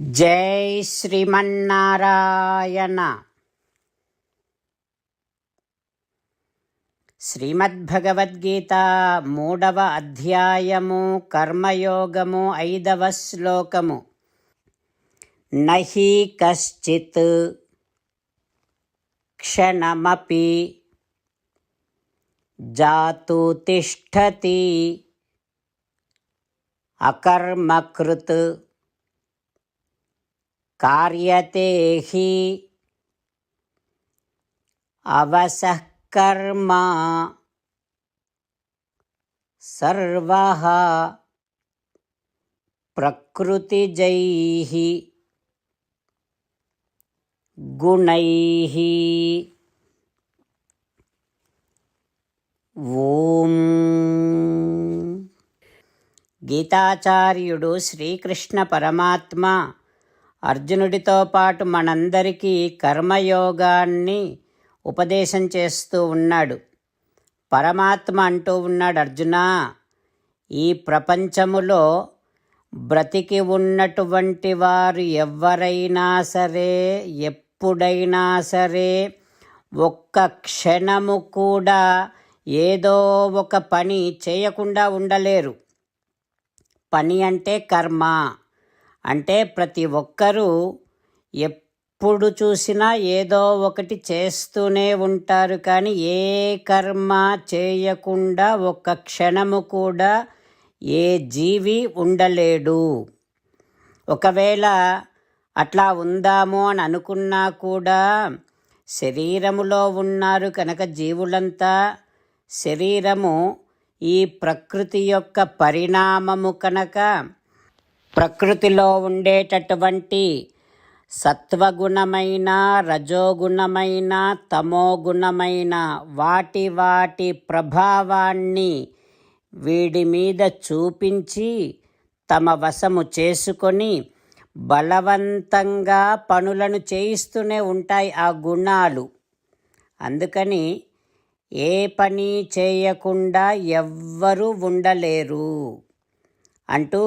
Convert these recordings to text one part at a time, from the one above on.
జై శ్రీమన్నారాయణ. శ్రీమద్భగవద్గీత మూడవ అధ్యాయము కర్మయోగము ఐదవ శ్లోకము. నహి కశ్చిత్ క్షణమపి జాతు తిష్టతి అకర్మకృత్. कार्यते हि अवसः कर्मा सर्वः प्रकृतिजैः गुणैः ఓం గీతాచార్యుడు శ్రీకృష్ణ పరమాత్మ అర్జునుడితో పాటు మనందరికీ కర్మయోగాన్ని ఉపదేశం చేస్తూ ఉన్నాడు. పరమాత్మ అంటూ ఉన్నాడు అర్జున ఈ ప్రపంచములో బ్రతికి ఉన్నటువంటి వారు ఎవరైనా సరే ఎప్పుడైనా సరే ఒక్క క్షణము కూడా ఏదో ఒక పని చేయకుండా ఉండలేరు. పని అంటే కర్మ. అంటే ప్రతి ఒక్కరూ ఎప్పుడు చూసినా ఏదో ఒకటి చేస్తూనే ఉంటారు. కానీ ఏ కర్మ చేయకుండా ఒక్క క్షణము కూడా ఏ జీవి ఉండలేడు. ఒకవేళ అట్లా ఉందాము అని అనుకున్నా కూడా శరీరములో ఉన్నారు కనుక జీవులంతా శరీరము ఈ ప్రకృతి యొక్క పరిణామము కనుక ప్రకృతిలో ఉండేటటువంటి సత్వగుణమైన రజోగుణమైన తమోగుణమైన వాటి వాటి ప్రభావాన్ని వీడి మీద చూపించి తమ వశము చేసుకొని బలవంతంగా పనులను చేయిస్తూనే ఉంటాయి ఆ గుణాలు. అందుకని ఏ పని చేయకుండా ఎవ్వరూ ఉండలేరు అంటూ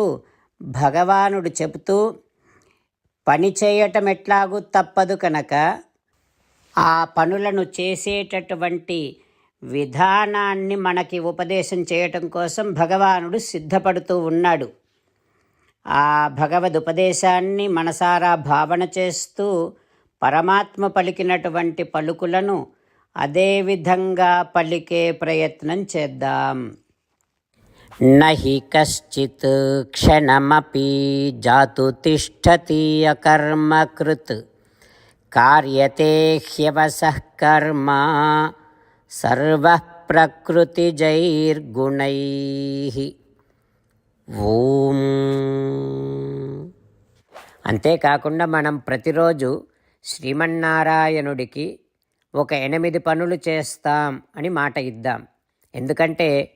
భగవానుడు చెబుతూ పని చేయటం ఎట్లాగూ తప్పదు కనుక. ఆ పనులను చేసేటటువంటి విధానాన్ని మనకి ఉపదేశం చేయటం కోసం భగవానుడు సిద్ధపడుతూ ఉన్నాడు. ఆ భగవద్ ఉపదేశాన్ని మనసారా భావన చేస్తూ పరమాత్మ పలికినటువంటి పలుకులను అదేవిధంగా పలికే ప్రయత్నం చేద్దాం. నహి కశ్చిత్ క్షణమపి జాతు తిష్టతి అకర్మకృత్. కార్యతే హ్యవసః కర్మ సర్వ ప్రకృతిజైర్గుణై ఓం. అంతేకాకుండా మనం ప్రతిరోజు శ్రీమన్నారాయణుడికి ఒక ఎనిమిది పనులు చేస్తాం అని మాట ఇద్దాం. ఎందుకంటే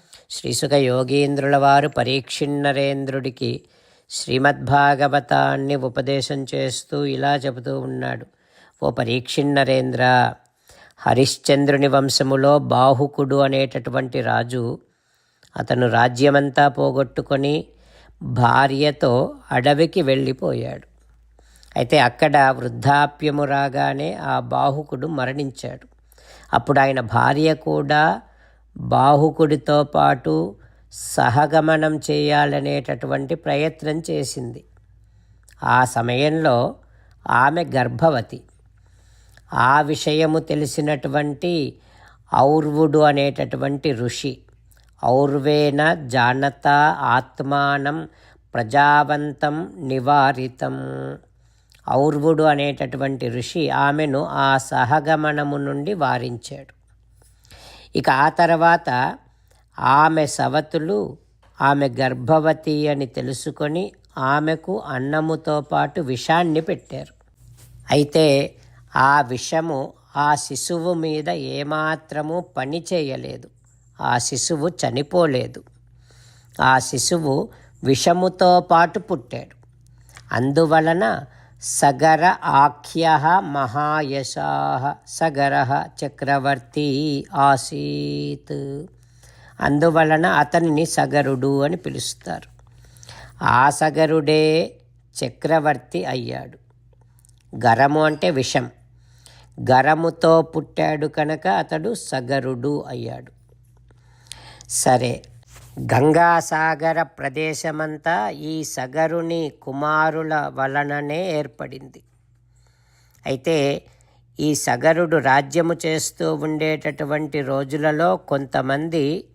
శ్రీసుఖ యోగీంద్రుల వారు పరీక్షిన్నరేంద్రుడికి శ్రీమద్భాగవతాన్ని ఉపదేశం చేస్తూ ఇలా చెబుతూ ఉన్నాడు. ఓ పరీక్షిన్నరేంద్ర హరిశ్చంద్రుని వంశములో బాహుకుడు అనేటటువంటి రాజు అతను రాజ్యమంతా పోగొట్టుకొని భార్యతో అడవికి వెళ్ళిపోయాడు. అయితే అక్కడ వృద్ధాప్యము రాగానే ఆ బాహుకుడు మరణించాడు. అప్పుడు ఆయన భార్య కూడా బాహుకుడితో పాటు సహగమనం చేయాలనేటటువంటి ప్రయత్నం చేసింది. ఆ సమయంలో ఆమె గర్భవతి. ఆ విషయము తెలిసినటువంటి ఔర్వుడు అనేటటువంటి ఋషి ఔర్వేన జానత ఆత్మానం ప్రజావంతం నివారితం. ఔర్వుడు అనేటటువంటి ఋషి ఆమెను ఆ సహగమనము నుండి వారించాడు. ఇక ఆ తర్వాత ఆమె సవతులు ఆమె గర్భవతి అని తెలుసుకొని ఆమెకు అన్నముతో పాటు విషాన్ని పెట్టారు. అయితే ఆ విషము ఆ శిశువు మీద ఏమాత్రము పని చేయలేదు. ఆ శిశువు చనిపోలేదు. ఆ శిశువు విషముతో పాటు పుట్టాడు. అందువలన సగర ఆఖ్య మహాయశా సగర చక్రవర్తి ఆసీత్. అందువలన అతనిని సగరుడు అని పిలుస్తారు. ఆ సగరుడే చక్రవర్తి అయ్యాడు. గరము అంటే విషం. గరముతో పుట్టాడు కనుక అతడు సగరుడు అయ్యాడు. సరే గంగాసాగర ప్రదేశమంతా ఈ సగరుని కుమారుల వలననే ఏర్పడింది. అయితే ఈ సగరుడు రాజ్యము చేస్తూ ఉండేటటువంటి రోజులలో కొంతమంది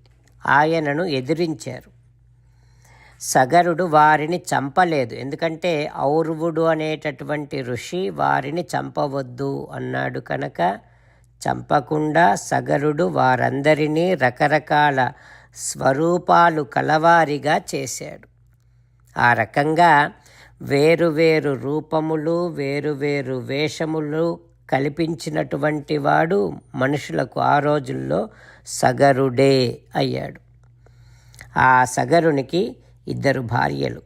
ఆయనను ఎదిరించారు. సగరుడు వారిని చంపలేదు. ఎందుకంటే ఔర్వుడు అనేటటువంటి ఋషి వారిని చంపవద్దు అన్నాడు కనుక చంపకుండా సగరుడు వారందరినీ రకరకాల స్వరూపాలు కలవారిగా చేశాడు. ఆ రకంగా వేరువేరు రూపములు వేరువేరు వేషములు కల్పించినటువంటి వాడు మనుషులకు ఆ రోజుల్లో సగరుడే అయ్యాడు. ఆ సగరునికి ఇద్దరు భార్యలు.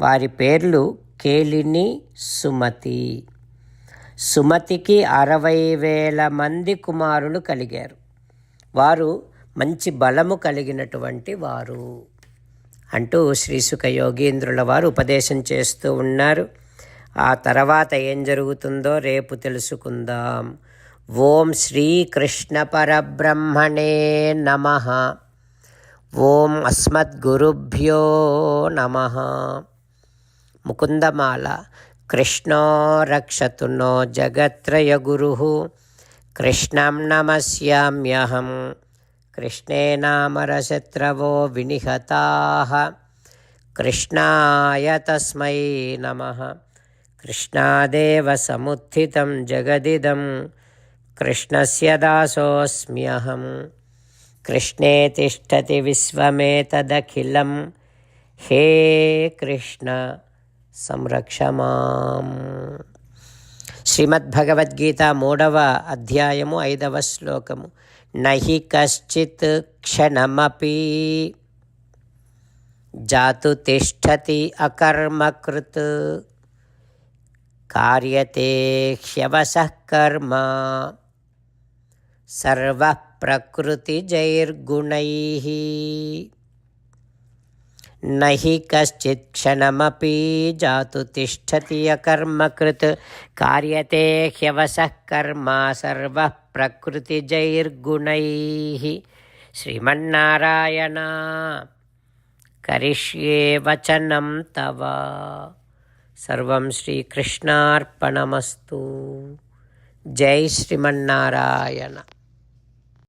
వారి పేర్లు కేలిని సుమతి. సుమతికి అరవై వేల మంది కుమారులు కలిగారు. వారు మంచి బలము కలిగినటువంటి వారు. అంటూ శ్రీసుఖ యోగీంద్రుల వారు ఉపదేశం చేస్తూ ఉన్నారు. ఆ తర్వాత ఏం జరుగుతుందో రేపు తెలుసుకుందాం. ఓం శ్రీకృష్ణ పరబ్రహ్మణే నమ. ఓం అస్మద్గురుభ్యో నమ. ముకుందమాల. కృష్ణో రక్షతు నో జగత్రయగురు కృష్ణం నమస్యామ్యహం. కృష్ణే నామరశత్రవో వినిహతా కృష్ణాయ తస్మై నమ కృష్ణాదేవ సముత్థితం జగదిదం కృష్ణస్య దాసోऽస్మ్యహం కృష్ణే తిష్టతి విశ్వమేతదఖిలం హే కృష్ణ సంరక్షమాం శ్రీమద్భగవద్గీత మూడవ అధ్యాయము ఐదవ శ్లోకము నహి కశ్చిత్ క్షణమపి జాతు తిష్టతి అకర్మకృత్ కార్యతే హ్యవసః కర్మ సర్వ ప్రకృతిజైర్గుణైः నహి కశ్చిత్ క్షణమపి జాతు తిష్టతి అకర్మకృత్ కార్యతే హ్యవసః కర్మ సర్వ ప్రకృతిజైర్గుణైः శ్రీమన్నారాయణ కరిష్యే వచనం తవ సర్వం శ్రీకృష్ణార్పణమస్తు జై శ్రీమన్నారాయణ